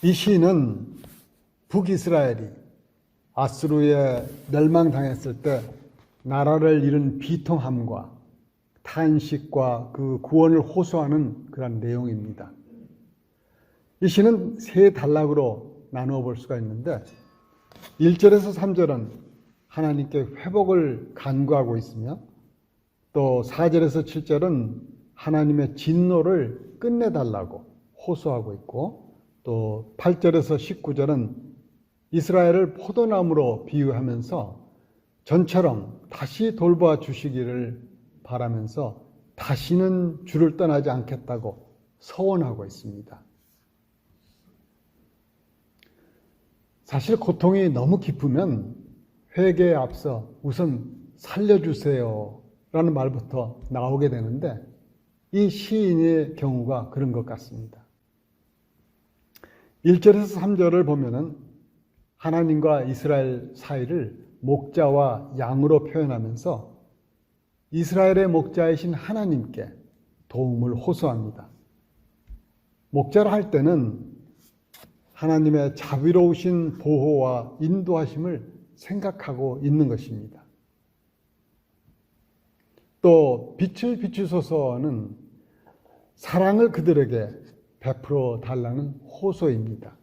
이 시인은 북이스라엘이 아수르에 멸망당했을 때 나라를 잃은 비통함과 탄식과 그 구원을 호소하는 그런 내용입니다. 이 시는 세 단락으로 나누어 볼 수가 있는데 1절에서 3절은 하나님께 회복을 간구하고 있으며 또 4절에서 7절은 하나님의 진노를 끝내달라고 호소하고 있고 또 8절에서 19절은 이스라엘을 포도나무로 비유하면서 전처럼 다시 돌보아 주시기를 바라면서 다시는 주를 떠나지 않겠다고 서원하고 있습니다. 사실 고통이 너무 깊으면 회개에 앞서 우선 살려주세요 라는 말부터 나오게 되는데 이 시인의 경우가 그런 것 같습니다. 1절에서 3절을 보면은 하나님과 이스라엘 사이를 목자와 양으로 표현하면서 이스라엘의 목자이신 하나님께 도움을 호소합니다. 목자를 할 때는 하나님의 자비로우신 보호와 인도하심을 생각하고 있는 것입니다. 또 빛을 비추소서는 사랑을 그들에게 베풀어 달라는 호소입니다.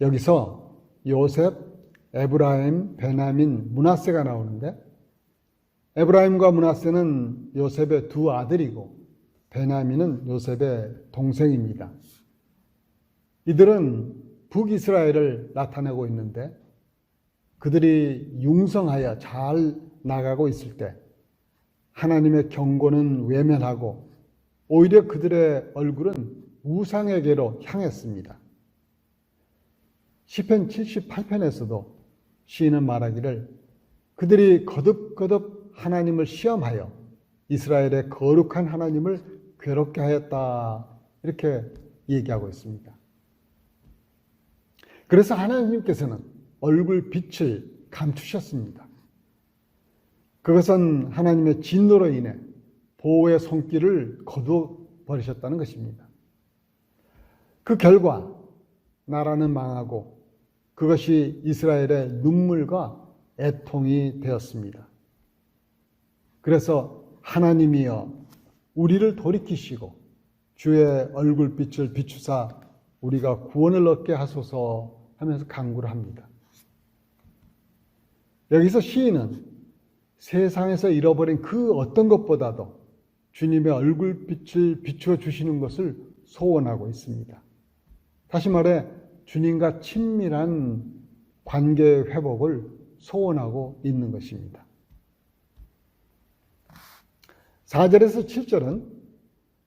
여기서 요셉, 에브라임, 베나민, 문하세가 나오는데 에브라임과 문하세는 요셉의 두 아들이고 베나민은 요셉의 동생입니다. 이들은 북이스라엘을 나타내고 있는데 그들이 융성하여 잘 나가고 있을 때 하나님의 경고는 외면하고 오히려 그들의 얼굴은 우상에게로 향했습니다. 시편 78편에서도 시인은 말하기를 그들이 거듭거듭 하나님을 시험하여 이스라엘의 거룩한 하나님을 괴롭게 하였다. 이렇게 얘기하고 있습니다. 그래서 하나님께서는 얼굴 빛을 감추셨습니다. 그것은 하나님의 진노로 인해 보호의 손길을 거두어 버리셨다는 것입니다. 그 결과 나라는 망하고 그것이 이스라엘의 눈물과 애통이 되었습니다. 그래서 하나님이여 우리를 돌이키시고 주의 얼굴빛을 비추사 우리가 구원을 얻게 하소서 하면서 강구를 합니다. 여기서 시인은 세상에서 잃어버린 그 어떤 것보다도 주님의 얼굴빛을 비추어 주시는 것을 소원하고 있습니다. 다시 말해 주님과 친밀한 관계 회복을 소원하고 있는 것입니다. 4절에서 7절은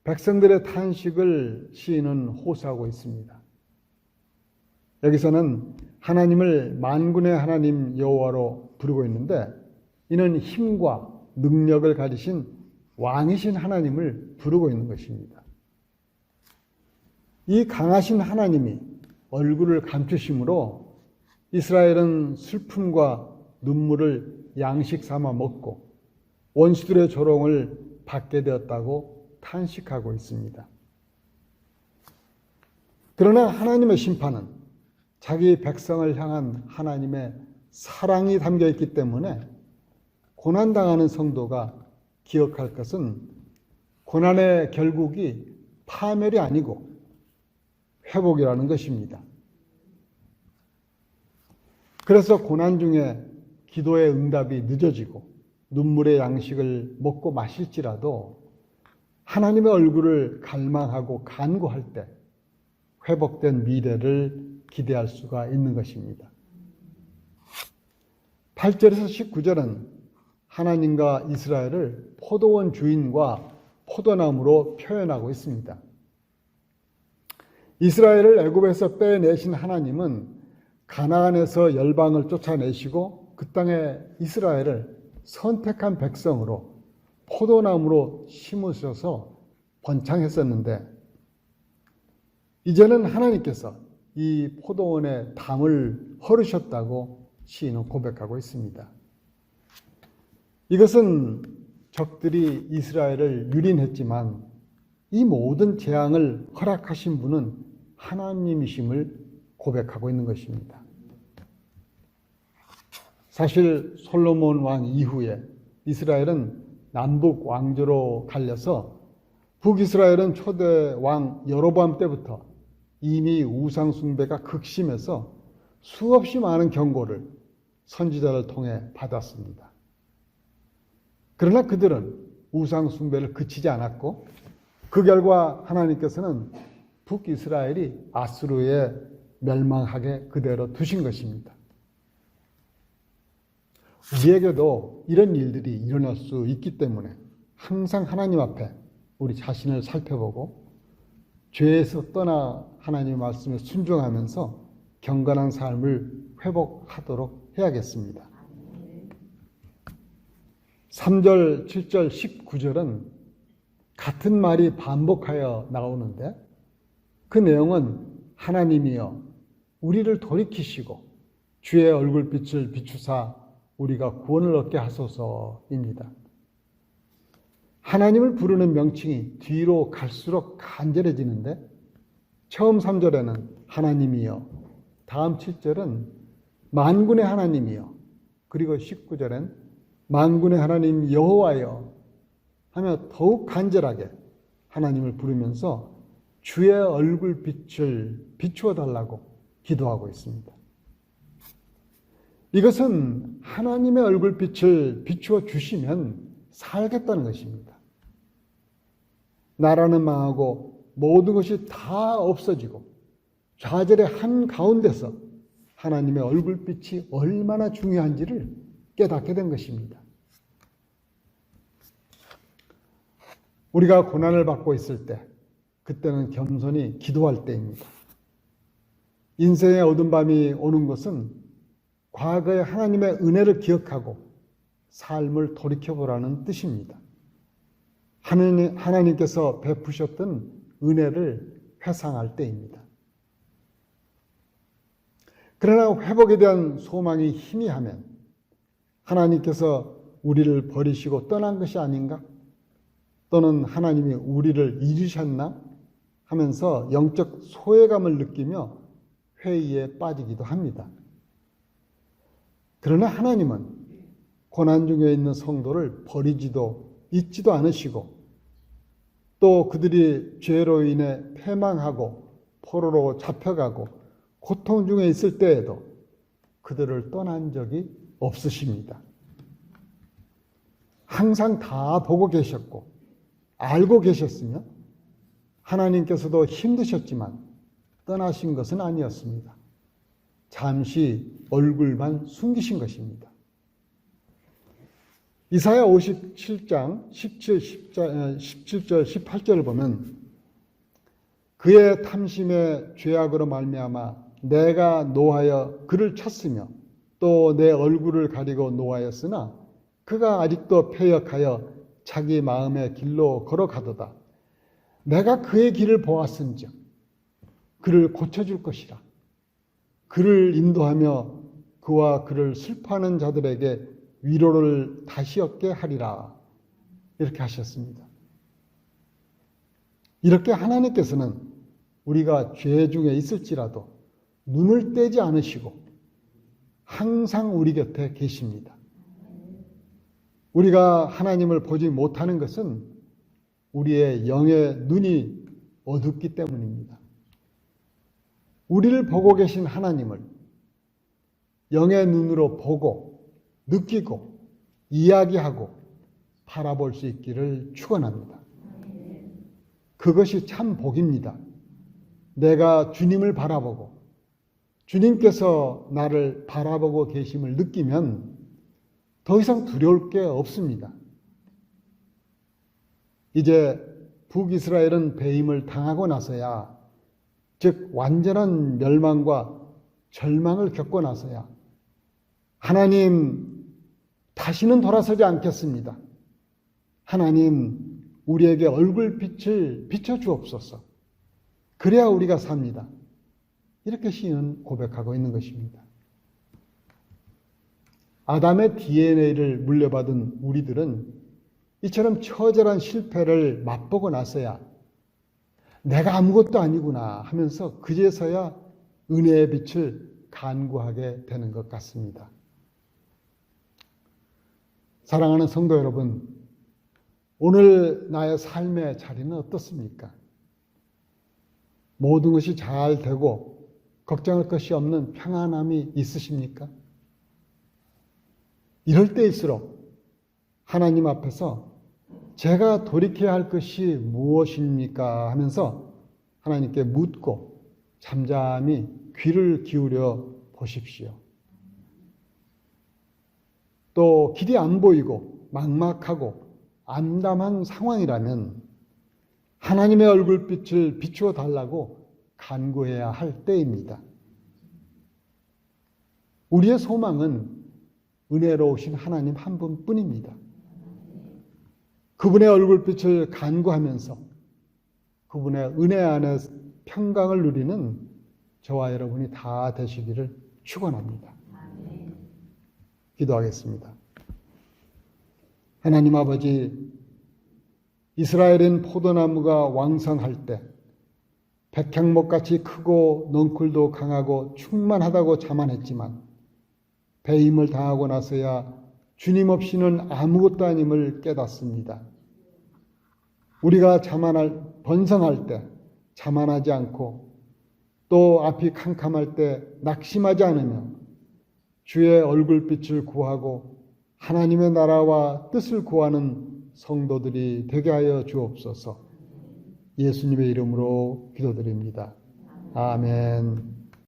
백성들의 탄식을 시인은 호소하고 있습니다. 여기서는 하나님을 만군의 하나님 여호와로 부르고 있는데 이는 힘과 능력을 가지신 왕이신 하나님을 부르고 있는 것입니다. 이 강하신 하나님이 얼굴을 감추심으로 이스라엘은 슬픔과 눈물을 양식 삼아 먹고 원수들의 조롱을 받게 되었다고 탄식하고 있습니다. 그러나 하나님의 심판은 자기 백성을 향한 하나님의 사랑이 담겨 있기 때문에 고난당하는 성도가 기억할 것은 고난의 결국이 파멸이 아니고 회복이라는 것입니다. 그래서 고난 중에 기도의 응답이 늦어지고 눈물의 양식을 먹고 마실지라도 하나님의 얼굴을 갈망하고 간구할 때 회복된 미래를 기대할 수가 있는 것입니다. 8절에서 19절은 하나님과 이스라엘을 포도원 주인과 포도나무로 표현하고 있습니다. 이스라엘을 애굽에서 빼내신 하나님은 가나안에서 열방을 쫓아내시고 그 땅에 이스라엘을 선택한 백성으로 포도나무로 심으셔서 번창했었는데 이제는 하나님께서 이 포도원의 담을 허르셨다고 시인은 고백하고 있습니다. 이것은 적들이 이스라엘을 유린했지만 이 모든 재앙을 허락하신 분은 하나님이심을 고백하고 있는 것입니다. 사실 솔로몬 왕 이후에 이스라엘은 남북 왕조로 갈려서 북이스라엘은 초대 왕 여로보암 때부터 이미 우상 숭배가 극심해서 수없이 많은 경고를 선지자를 통해 받았습니다. 그러나 그들은 우상 숭배를 그치지 않았고 그 결과 하나님께서는 북이스라엘이 아수르에 멸망하게 그대로 두신 것입니다. 우리에게도 이런 일들이 일어날 수 있기 때문에 항상 하나님 앞에 우리 자신을 살펴보고 죄에서 떠나 하나님의 말씀에 순종하면서 경건한 삶을 회복하도록 해야겠습니다. 3절, 7절, 19절은 같은 말이 반복하여 나오는데 그 내용은 하나님이여 우리를 돌이키시고 주의 얼굴빛을 비추사 우리가 구원을 얻게 하소서입니다. 하나님을 부르는 명칭이 뒤로 갈수록 간절해지는데 처음 3절에는 하나님이여 다음 7절은 만군의 하나님이여 그리고 19절엔 만군의 하나님 여호와여 하며 더욱 간절하게 하나님을 부르면서 주의 얼굴 빛을 비추어 달라고 기도하고 있습니다. 이것은 하나님의 얼굴 빛을 비추어 주시면 살겠다는 것입니다. 나라는 망하고 모든 것이 다 없어지고 좌절의 한 가운데서 하나님의 얼굴빛이 얼마나 중요한지를 깨닫게 된 것입니다. 우리가 고난을 받고 있을 때, 그때는 겸손히 기도할 때입니다. 인생의 어둠 밤이 오는 것은 과거의 하나님의 은혜를 기억하고 삶을 돌이켜보라는 뜻입니다. 하나님, 하나님께서 베푸셨던 은혜를 회상할 때입니다. 그러나 회복에 대한 소망이 희미하면 하나님께서 우리를 버리시고 떠난 것이 아닌가? 또는 하나님이 우리를 잊으셨나? 하면서 영적 소외감을 느끼며 회의에 빠지기도 합니다. 그러나 하나님은 고난 중에 있는 성도를 버리지도 잊지도 않으시고 또 그들이 죄로 인해 패망하고 포로로 잡혀가고 고통 중에 있을 때에도 그들을 떠난 적이 없으십니다. 항상 다 보고 계셨고 알고 계셨으며 하나님께서도 힘드셨지만 떠나신 것은 아니었습니다. 잠시 얼굴만 숨기신 것입니다. 이사야 57장 17, 17절 18절을 보면 그의 탐심의 죄악으로 말미암아 내가 노하여 그를 쳤으며 또 내 얼굴을 가리고 노하였으나 그가 아직도 패역하여 자기 마음의 길로 걸어가도다. 내가 그의 길을 보았은즉 그를 고쳐줄 것이라. 그를 인도하며 그와 그를 슬퍼하는 자들에게 위로를 다시 얻게 하리라. 이렇게 하셨습니다. 이렇게 하나님께서는 우리가 죄 중에 있을지라도 눈을 떼지 않으시고 항상 우리 곁에 계십니다. 우리가 하나님을 보지 못하는 것은 우리의 영의 눈이 어둡기 때문입니다. 우리를 보고 계신 하나님을 영의 눈으로 보고 느끼고 이야기하고 바라볼 수 있기를 축원합니다. 그것이 참 복입니다. 내가 주님을 바라보고 주님께서 나를 바라보고 계심을 느끼면 더 이상 두려울 게 없습니다. 이제 북이스라엘은 배임을 당하고 나서야, 즉, 완전한 멸망과 절망을 겪고 나서야, 하나님, 다시는 돌아서지 않겠습니다. 하나님, 우리에게 얼굴빛을 비춰 주옵소서. 그래야 우리가 삽니다. 이렇게 시인은 고백하고 있는 것입니다. 아담의 DNA를 물려받은 우리들은 이처럼 처절한 실패를 맛보고 나서야 내가 아무것도 아니구나 하면서 그제서야 은혜의 빛을 간구하게 되는 것 같습니다. 사랑하는 성도 여러분, 오늘 나의 삶의 자리는 어떻습니까? 모든 것이 잘 되고 걱정할 것이 없는 평안함이 있으십니까? 이럴 때일수록 하나님 앞에서 제가 돌이켜야 할 것이 무엇입니까? 하면서 하나님께 묻고 잠잠히 귀를 기울여 보십시오. 또 길이 안 보이고 막막하고 암담한 상황이라면 하나님의 얼굴빛을 비추어 달라고 간구해야 할 때입니다. 우리의 소망은 은혜로우신 하나님 한 분뿐입니다. 그분의 얼굴빛을 간구하면서 그분의 은혜 안에 평강을 누리는 저와 여러분이 다 되시기를 축원합니다. 기도하겠습니다. 하나님 아버지 이스라엘은 포도나무가 왕성할 때 백향목같이 크고 넝쿨도 강하고 충만하다고 자만했지만 배임을 당하고 나서야 주님 없이는 아무것도 아님을 깨닫습니다. 우리가 자만할 번성할 때 자만하지 않고 또 앞이 캄캄할 때 낙심하지 않으며 주의 얼굴빛을 구하고 하나님의 나라와 뜻을 구하는 성도들이 되게 하여 주옵소서. 예수님의 이름으로 기도드립니다. 아멘.